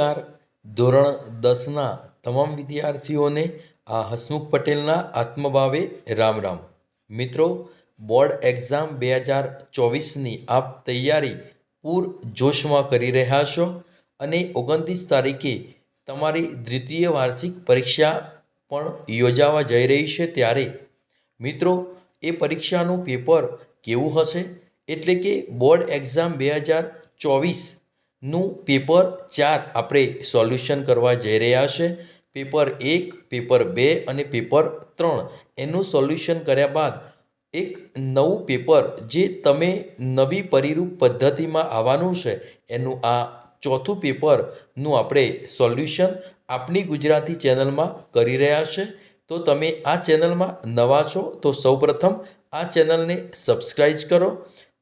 નમસ્કાર ધોરણ દસના તમામ વિદ્યાર્થીઓને આ હસમુખ પટેલના આત્મભાવે રામ રામ. મિત્રો, બોર્ડ એક્ઝામ બે હજાર ચોવીસની આપ તૈયારી પૂર જોશમાં કરી રહ્યા છો અને ઓગણત્રીસ તારીખે તમારી દ્વિતીય વાર્ષિક પરીક્ષા પણ યોજાવા જઈ રહી છે ત્યારે. મિત્રો, એ પરીક્ષાનું પેપર કેવું હશે? એટલે કે બોર્ડ એક્ઝામ બે હજાર ચોવીસનું પેપર ચાર આપણે સોલ્યુશન કરવા જઈ રહ્યા છે. પેપર એક, પેપર બે અને પેપર ત્રણ. એનું સોલ્યુશન કર્યા બાદ એક નવું પેપર જે તમે નવી પરિરૂપ પદ્ધતિમાં આવવાનું છે, એનું આ ચોથું પેપરનું આપણે સોલ્યુશન આપની ગુજરાતી ચેનલમાં કરી રહ્યા છે. તો તમે આ ચેનલમાં નવા છો તો સૌપ્રથમ આ ચેનલને સબસ્ક્રાઈબ કરો.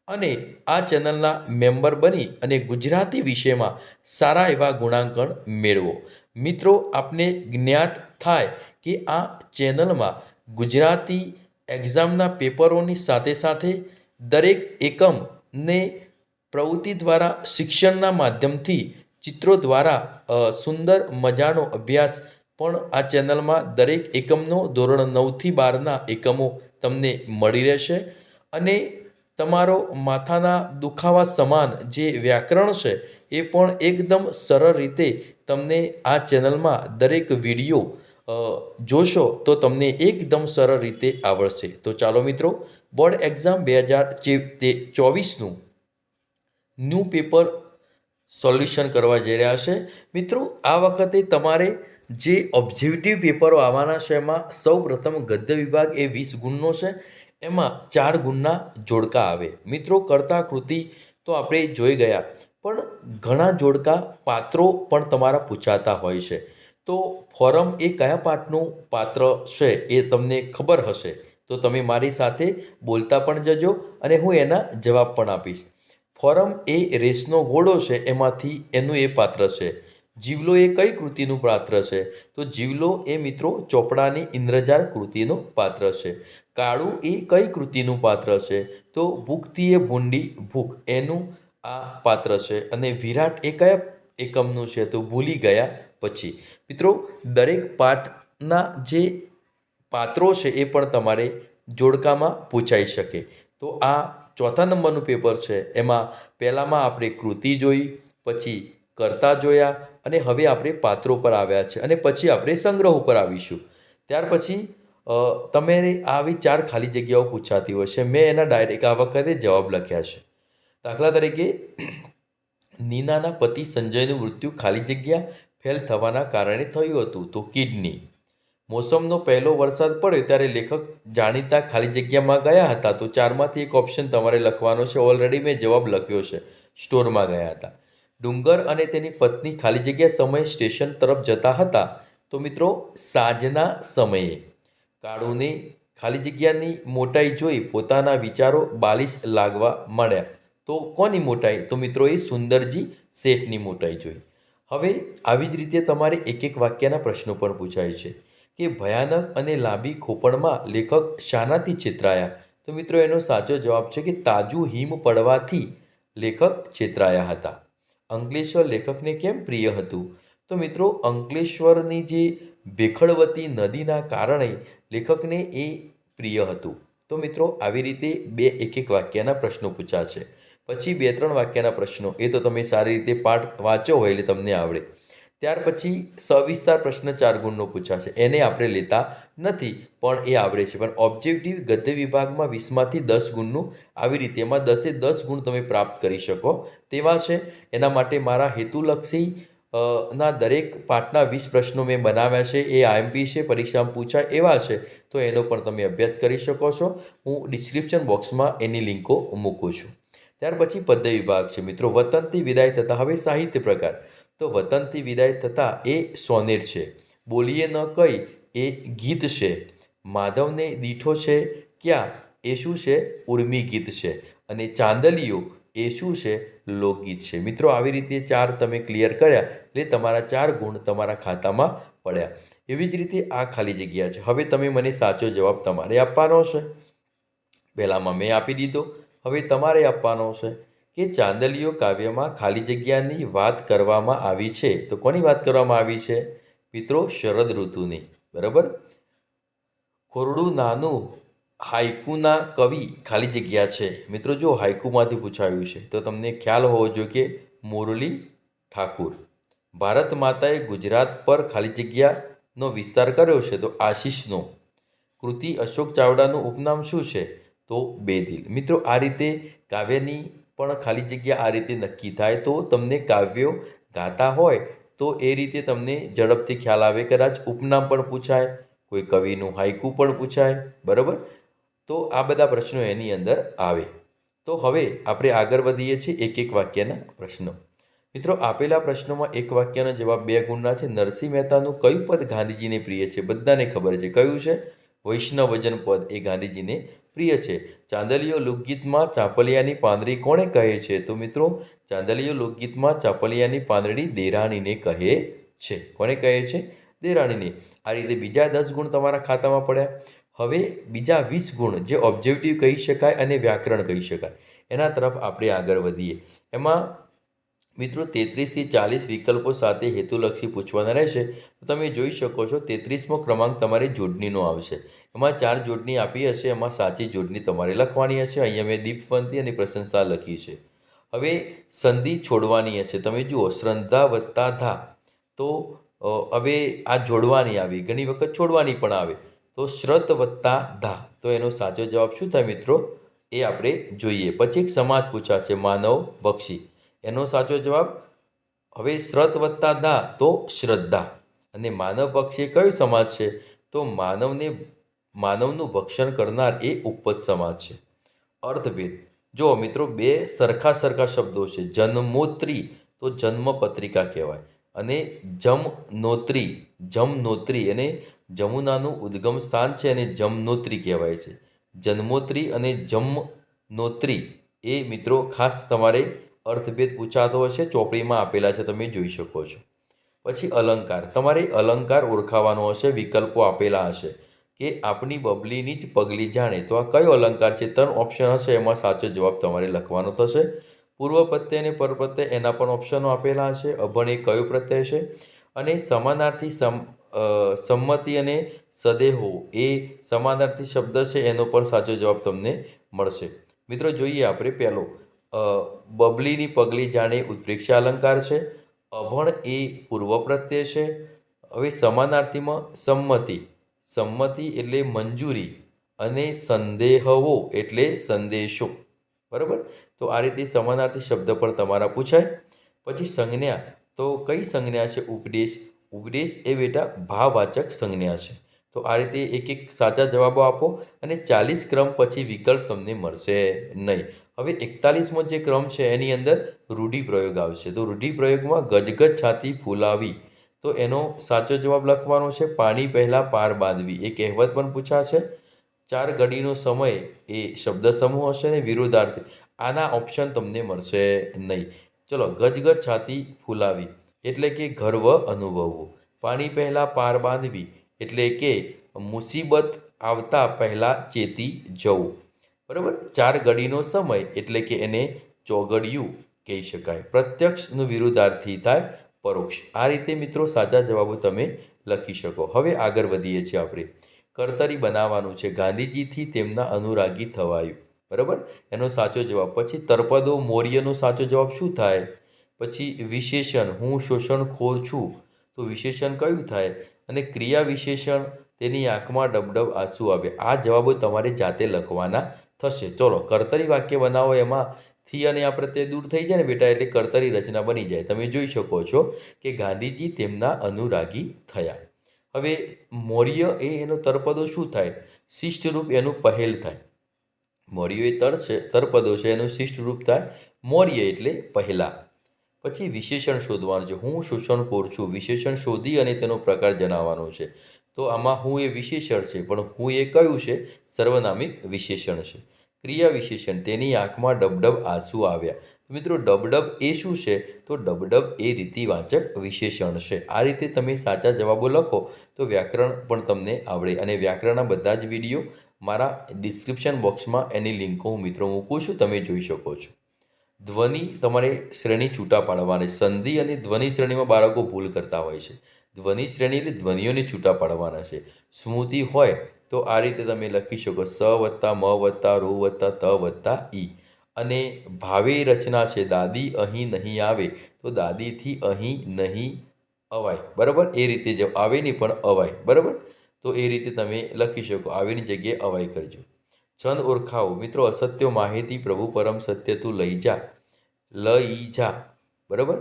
અને આ ચેનલના મેમ્બર બની અને ગુજરાતી વિષયમાં સારા એવા ગુણાંકન મેળવો. મિત્રો, આપને જ્ઞાત થાય કે આ ચેનલમાં ગુજરાતી એક્ઝામના પેપરોની સાથે સાથે દરેક એકમને પ્રવૃત્તિ દ્વારા શિક્ષણના માધ્યમથી, ચિત્રો દ્વારા સુંદર મજાનો અભ્યાસ પણ આ ચેનલમાં દરેક એકમનો ધોરણ નવથી બારના એકમો તમને મળી રહેશે. અને તમારો માથાના દુખાવા સમાન જે વ્યાકરણ છે, એ પણ એકદમ સરળ રીતે તમને આ ચેનલમાં દરેક વીડિયો જોશો તો તમને એકદમ સરળ રીતે આવડશે. તો ચાલો મિત્રો, બોર્ડ એક્ઝામ બે હજાર ચોવીસનું ન્યૂ પેપર સોલ્યુશન કરવા જઈ રહ્યા છે. મિત્રો, આ વખતે તમારે જે ઓબ્જેક્ટિવ પેપરો આવવાના છે, એમાં સૌ પ્રથમ ગદ્ય વિભાગ એ વીસ ગુણનો છે. એમાં ચાર ગુણના જોડકા આવે. મિત્રો, કરતા કૃતિ તો આપણે જોઈ ગયા, પણ ઘણા જોડકા પાત્રો પણ તમારા પૂછાતા હોય છે. તો ફોરમ એ કયા પાઠનું પાત્ર છે એ તમને ખબર હશે. તો તમે મારી સાથે બોલતા પણ જજો અને હું એના જવાબ પણ આપીશ. ફોરમ એ રેસનો ઘોડો છે, એમાંથી એનું એ પાત્ર છે. જીવલો એ કઈ કૃતિનું પાત્ર છે? તો જીવલો એ, મિત્રો, ચોપડાની ઇન્દ્રજાળ કૃતિનું પાત્ર છે. કાળું એ કઈ કૃતિનું પાત્ર છે? તો ભૂખથી એ ભૂંડી, ભૂખ એનું આ પાત્ર છે. અને વિરાટ એ કયા એકમનું છે? તો ભૂલી ગયા પછી. મિત્રો, દરેક પાઠના જે પાત્રો છે એ પણ તમારે જોડકામાં પૂછાઈ શકે. તો આ ચોથા નંબરનું પેપર છે. એમાં પહેલાંમાં આપણે કૃતિ જોઈ, પછી કરતા જોયા અને હવે આપણે પાત્રો પર આવ્યા છે. અને પછી આપણે સંગ્રહ ઉપર આવીશું. ત્યાર પછી અ, તમારે આવી ચાર ખાલી જગ્યાઓ પૂછાતી હોય છે. મેં એના ડાયરેક્ટ આ વખતે જવાબ લખ્યા છે. દાખલા તરીકે નીનાના પતિ સંજયનું મૃત્યુ ખાલી જગ્યા ફેલ થવાના કારણે થયું હતું. તો કિડની. મોસમનો પહેલો વરસાદ પડ્યો ત્યારે લેખક જાણીતા ખાલી જગ્યામાં ગયા હતા. તો ચારમાંથી એક ઓપ્શન તમારે લખવાનો છે. ઓલરેડી મેં જવાબ લખ્યો છે. સ્ટોરમાં ગયા હતા. ડુંગર અને તેની પત્ની ખાલી જગ્યા સમયે સ્ટેશન તરફ જતા હતા. તો મિત્રો સાંજના સમયે કાળુને ખાલી જગ્યાની મોટાઈ જોઈ પોતાના વિચારો બાલિશ લાગવા માંડ્યા. તો કોની મોટાઈ? તો મિત્રો એ સુંદરજી શેઠની મોટાઈ જોઈ. હવે આવી જ રીતે તમારે એક એક વાક્યના પ્રશ્નો પણ પૂછાય છે કે ભયાનક અને લાંબી ખોપણમાં લેખક શાનાથી છેતરાયા? તો મિત્રો, એનો સાચો જવાબ છે કે તાજું હિમ પડવાથી લેખક છેતરાયા હતા. અંકલેશ્વર લેખકને કેમ પ્રિય હતું? તો મિત્રો, અંકલેશ્વરની જે ભેખડવતી નદીના કારણે લેખકને એ પ્રિય હતું. તો મિત્રો, આવી રીતે બે એક એક વાક્યના પ્રશ્નો પૂછાશે પછી બે ત્રણ વાક્યના પ્રશ્નો, એ તો તમે સારી રીતે પાઠ વાંચો હોય એટલે તમને આવડે. ત્યાર પછી સવિસ્તાર પ્રશ્ન ચાર ગુણનો પૂછાશે એને આપણે લેતા નથી, પણ એ આવડે છે. પણ ઓબ્જેક્ટિવ ગદ્ય વિભાગમાં વીસમાંથી દસ ગુણનું આવી રીતે એમાં દસે દસ ગુણ તમે પ્રાપ્ત કરી શકો. તેવા છે. એના માટે મારા હેતુલક્ષી ના, દરેક પાઠના વીસ પ્રશ્નો મેં બનાવ્યા છે, એ આઈએમપી છે, પરીક્ષામાં પૂછાય એવા છે, તો એનો પણ તમે અભ્યાસ કરી શકો છો. હું ડિસ્ક્રિપ્શન બોક્સમાં એની લિંકો મૂકું છું. ત્યાર પછી પદ્ય વિભાગ છે મિત્રો વતનથી વિદાય થતાં, હવે સાહિત્ય પ્રકાર. તો વતનથી વિદાય થતાં એ સોનેટ છે. બોલીએ ન કઈ, એ ગીત છે. માધવને દીઠો છે ક્યાં? એ શું છે? ઉર્મી ગીત છે. અને ચાંદલીઓ એ શું છે? લોકગીત છે. મિત્રો, આવી રીતે ચાર તમે ક્લિયર કર્યા, એટલે તમારા ચાર ગુણ તમારા ખાતામાં પડ્યા. એવી જ રીતે આ ખાલી જગ્યા છે. હવે તમે મને સાચો જવાબ તમારે આપવાનો છે પહેલાંમાં મેં આપી દીધો. હવે તમારે આપવાનો છે કે ચાંદલીઓ કાવ્યમાં ખાલી જગ્યાની વાત કરવામાં આવી છે. તો કોની વાત કરવામાં આવી છે? મિત્રો, શરદ ઋતુની. બરાબર? ખોરડું નાનું હાઈકુના કવિ ખાલી જગ્યા છે. મિત્રો, જો હાઈકુમાંથી પૂછાયું છે, તો તમને ખ્યાલ હોવો જોઈએ કે મુરલી ઠાકુર. ભારત માતાએ ગુજરાત પર ખાલી જગ્યાનો વિસ્તાર કર્યો છે, તો આશીષનો. કૃતિ અશોક ચાવડાનું ઉપનામ શું છે? તો બેદિલ. મિત્રો, આ રીતે કાવ્યની પણ ખાલી જગ્યા આ રીતે નક્કી થાય, તો તમને કાવ્યો ગાતા હોય, તો એ રીતે તમને ઝડપથી ખ્યાલ આવે. કદાચ ઉપનામ પણ પૂછાય, કોઈ કવિનું હાઈકુ પણ પૂછાય, બરાબર? તો આ બધા પ્રશ્નો એની અંદર આવે. તો હવે આપણે આગળ વધીએ છીએ એક એક વાક્યના પ્રશ્નો. મિત્રો, આપેલા પ્રશ્નોમાં એક વાક્યનો જવાબ બે ગુણના છે. નરસિંહ મહેતાનું કયું પદ ગાંધીજીને પ્રિય છે? બધાને ખબર છે. કયું છે? વૈષ્ણવજન પદ. એ ગાંધીજીને પ્રિય છે. ચાંદલીઓ લોકગીતમાં ચાંપલિયાની પાંદડી કોણે કહે છે? તો મિત્રો ચાંદલીઓ લોકગીતમાં ચાંપલિયાની પાંદડી દેરાણીને કહે છે. કોને કહે છે? દેરાણીને. આ રીતે બીજા દસ ગુણ તમારા ખાતામાં પડ્યા. હવે બીજા વીસ ગુણ જે ઓબ્જેક્ટિવ કહી શકાય અને વ્યાકરણ કહી શકાય, એના તરફ આપણે આગળ વધીએ. એમાં મિત્રો તેત્રીસથી ચાલીસ વિકલ્પો સાથે હેતુલક્ષી પૂછવાના રહેશે. તો તમે જોઈ શકો છો તેત્રીસમો ક્રમાંક તમારી જોડણીનો આવશે. એમાં ચાર જોડણી આપી હશે, એમાં સાચી જોડણી તમારે લખવાની હશે. અહીંયા મેં દીપવંતી અને પ્રશંસા લખી છે. હવે સંધિ છોડવાની હશે. તમે જુઓ, શ્રદ્ધા વત્તા ધા. તો હવે આ જોડવાની આવી. ઘણી વખત છોડવાની પણ આવે. તો શ્રત વત્તા ધા. તો એનો સાચો જવાબ શું થાય મિત્રો? એ આપણે જોઈએ. પછી એક સમાજ પૂછા છે, માનવ બક્ષી એનો સાચો જવાબ? હવે શ્રત વત્તા ધા તો શ્રદ્ધા. અને માનવ પક્ષી કયો સમાજ છે? તો માનવને, માનવનું ભક્ષણ કરનાર એ ઉપજ સમાજ છે. અર્થભેદ. જો મિત્રો બે સરખા સરખા શબ્દો છે, જન્મોત્રી તો જન્મ પત્રિકા કહેવાય. અને જમનોત્રી જમનોત્રી અને જમુનાનું ઉદ્ગમ સ્થાન છે અને જમનોત્રી કહેવાય છે. જન્મોત્રી અને જમનોત્રી એ મિત્રો ખાસ તમારે અર્થભેદ પૂછાતો હશે, ચોપડીમાં આપેલા છે, તમે જોઈ શકો છો. પછી અલંકાર. તમારે અલંકાર ઓળખાવાનો હશે, વિકલ્પો આપેલા હશે કે આપણી બબલીની જ પગલી જાણે. તો આ કયો અલંકાર છે? ત્રણ ઓપ્શન હશે, એમાં સાચો જવાબ તમારે લખવાનો થશે. પૂર્વ પ્રત્યય અને પરપ્રત્યય એના પણ ઓપ્શનો આપેલા હશે. અભણ એ કયો પ્રત્યય છે? અને સમાનાર્થી સમ સંમતિ અને સદેહો એ સમાનાર્થી શબ્દ છે, એનો પણ સાચો જવાબ તમને મળશે. મિત્રો, જોઈએ આપણે પહેલો. બબલીની પગલી જાણે ઉત્પ્રેક્ષા અલંકાર છે, અભણ એ પૂર્વ પ્રત્યય છે. હવે સમાનાર્થીમાં સંમતિ. સંમતિ એટલે મંજૂરી અને સંદેહવો એટલે સંદેશો. બરાબર? તો આ રીતે સમાનાર્થી શબ્દ પણ તમારા પૂછાય. પછી સંજ્ઞા. તો કઈ સંજ્ઞા છે ઉપદેશ? ઉપદેશ એ બેટા ભાવવાચક સંજ્ઞા છે. તો આ રીતે એક એક સાચા જવાબો આપો અને ચાલીસ ક્રમ પછી વિકલ્પ તમને મળશે નહીં. હવે એકતાલીસમો જે ક્રમ છે એની અંદર રૂઢિપ્રયોગ આવશે. તો રૂઢિપ્રયોગમાં ગજગજ છાતી ફૂલાવી. તો એનો સાચો જવાબ લખવાનો છે, પાણી પહેલાં પાર બાંધવી. એ કહેવત પણ પૂછાશે. ચાર ઘડીનો સમય એ શબ્દ સમૂહ હશે ને વિરોધાર્થી આના ઓપ્શન તમને મળશે નહીં. ચલો ગજગજ છાતી ફૂલાવી. એટલે કે ગર્વ અનુભવવું. પાણી પહેલાં પાર બાંધવી એટલે કે મુસીબત આવતા પહેલાં ચેતી જવું. બરાબર? ચાર ઘડીનો સમય એટલે કે એને ચોગડિયું કહી શકાય. પ્રત્યક્ષનું વિરુદ્ધાર્થી થાય પરોક્ષ. આ રીતે મિત્રો સાચા જવાબો તમે લખી શકો. હવે આગળ વધીએ છીએ આપણે. કર્તરી બનાવવાનું છે. ગાંધીજીથી તેમના અનુરાગી થવાયું. બરાબર? એનો સાચો જવાબ. પછી તરપદો મૌર્યનો સાચો જવાબ શું થાય? પછી વિશેષણ, હું શોષણખોર છું. તો વિશેષણ કયું થાય? અને ક્રિયા વિશેષણ? તેની આંખમાં ડબડબ આંસુ આવે. આ જવાબો તમારે જાતે લખવાના થશે. ચલો, કર્તરી વાક્ય બનાવો એમાં. થી અને આ પ્રત્યે દૂર થઈ જાય ને બેટા, એટલે કર્તરી રચના બની જાય. તમે જોઈ શકો છો કે ગાંધીજી તેમના અનુરાગી થયા. હવે મૌર્ય એ એનો તરપદો શું થાય? શિષ્ટરૂપ એનું પહેલ થાય. મૌર્ય એ તર છે તરપદો છે એનું શિષ્ટરૂપ થાય મૌર્ય એટલે પહેલાં. પછી વિશેષણ શોધવાનું છે. હું શોષણખોર છું. વિશેષણ શોધી અને તેનો પ્રકાર જણાવવાનો છે. તો આમાં હું એ વિશેષણ છે, પણ હું એ કયું છે? સર્વનામિક વિશેષણ છે. ક્રિયા વિશેષણ. તેની આંખમાં ડબડબ આંસુ આવ્યા. મિત્રો, ડબડબ એ શું છે? તો ડબડબ એ રીતિવાચક વિશેષણ છે. આ રીતે તમે સાચા જવાબો લખો તો વ્યાકરણ પણ તમને આવડે. અને વ્યાકરણના બધા જ વીડિયો મારા ડિસ્ક્રિપ્શન બોક્સમાં એની લિંકો હું મિત્રો મૂકું છું. તમે જોઈ શકો છો. ધ્વનિ તમારે શ્રેણી છૂટા પાડવાની, સંધિ અને ધ્વનિ શ્રેણીમાં બાળકો ભૂલ કરતા હોય છે. ધ્વનિ શ્રેણી એટલે ધ્વનિઓને છૂટા પાડવાના છે. સ્મૃતિ હોય તો આ રીતે તમે લખી શકો, સ વત્તા મ વત્તા રૂ વત્તા ત વત્તા ઈ. અને ભાવે રચના છે, દાદી અહીં નહીં આવે, તો દાદીથી અહીં નહીં અવાય. બરાબર? એ રીતે જ આવે નહીં પણ અવાય. બરાબર? તો એ રીતે તમે લખી શકો, આવીની જગ્યાએ અવાય કરજો. છંદ ઓળખાવો. મિત્રો, અસત્યો માહિતી પ્રભુ પરમ સત્ય તું લઈ જા. લઈ જા. બરાબર?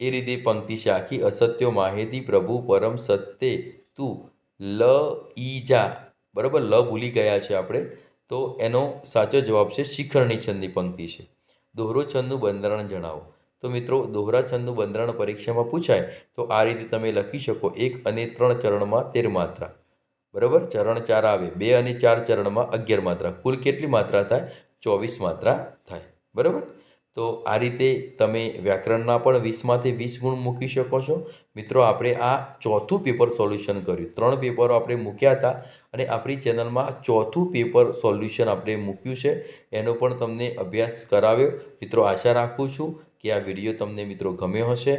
એ રીતે પંક્તિ છે આખી અસત્યો માહિતી પ્રભુ પરમ સત્ય તું લ ઈ જા. બરાબર? લ ભૂલી ગયા છે આપણે. તો એનો સાચો જવાબ છે શિખરની છંદની પંક્તિ છે. દોહરો છંદનું બંધારણ જણાવો. તો મિત્રો, દોહરા છંદનું બંધારણ પરીક્ષામાં પૂછાય. તો આ રીતે તમે લખી શકો. એક અને ત્રણ ચરણમાં તેર માત્રા. બરાબર? ચરણ ચાર આવે. બે અને ચાર ચરણમાં અગિયાર માત્રા. કુલ કેટલી માત્રા થાય? ચોવીસ માત્રા થાય. બરાબર? તો આ રીતે તમે વ્યાકરણના પણ વીસમાંથી વીસ ગુણ મૂકી શકો છો. મિત્રો, આપણે આ ચોથું પેપર સોલ્યુશન કર્યું. ત્રણ પેપરો આપણે મૂક્યા હતા અને આપણી ચેનલમાં ચોથું પેપર સોલ્યુશન આપણે મૂક્યું છે. એનો પણ તમને અભ્યાસ કરાવ્યો. મિત્રો, આશા રાખું છું કે આ વીડિયો તમને મિત્રો ગમ્યો હશે.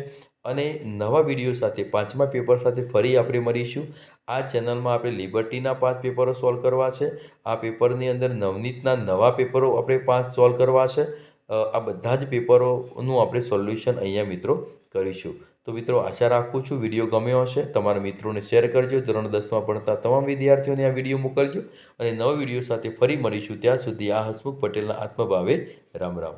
અને નવા વીડિયો સાથે, પાંચમા પેપર સાથે ફરી આપણે મળીશું. આ ચેનલમાં આપણે લિબર્ટીના પાંચ પેપરો સોલ્વ કરવા છે. આ પેપરની અંદર નવનીતના નવા પેપરો આપણે પાંચ સોલ્વ કરવા છે. આ બધા જ પેપરોનું આપણે સોલ્યુશન અહીંયા મિત્રો કરીશું. તો મિત્રો આશા રાખું છું વીડિયો ગમ્યો હશે. તમારા મિત્રોને શેર કરજો. ધોરણ દસમાં ભણતા તમામ વિદ્યાર્થીઓને આ વીડિયો મોકલજો. અને નવા વીડિયો સાથે ફરી મળીશું. ત્યાં સુધી આ હસમુખ પટેલના આત્મભાવે રામ રામ.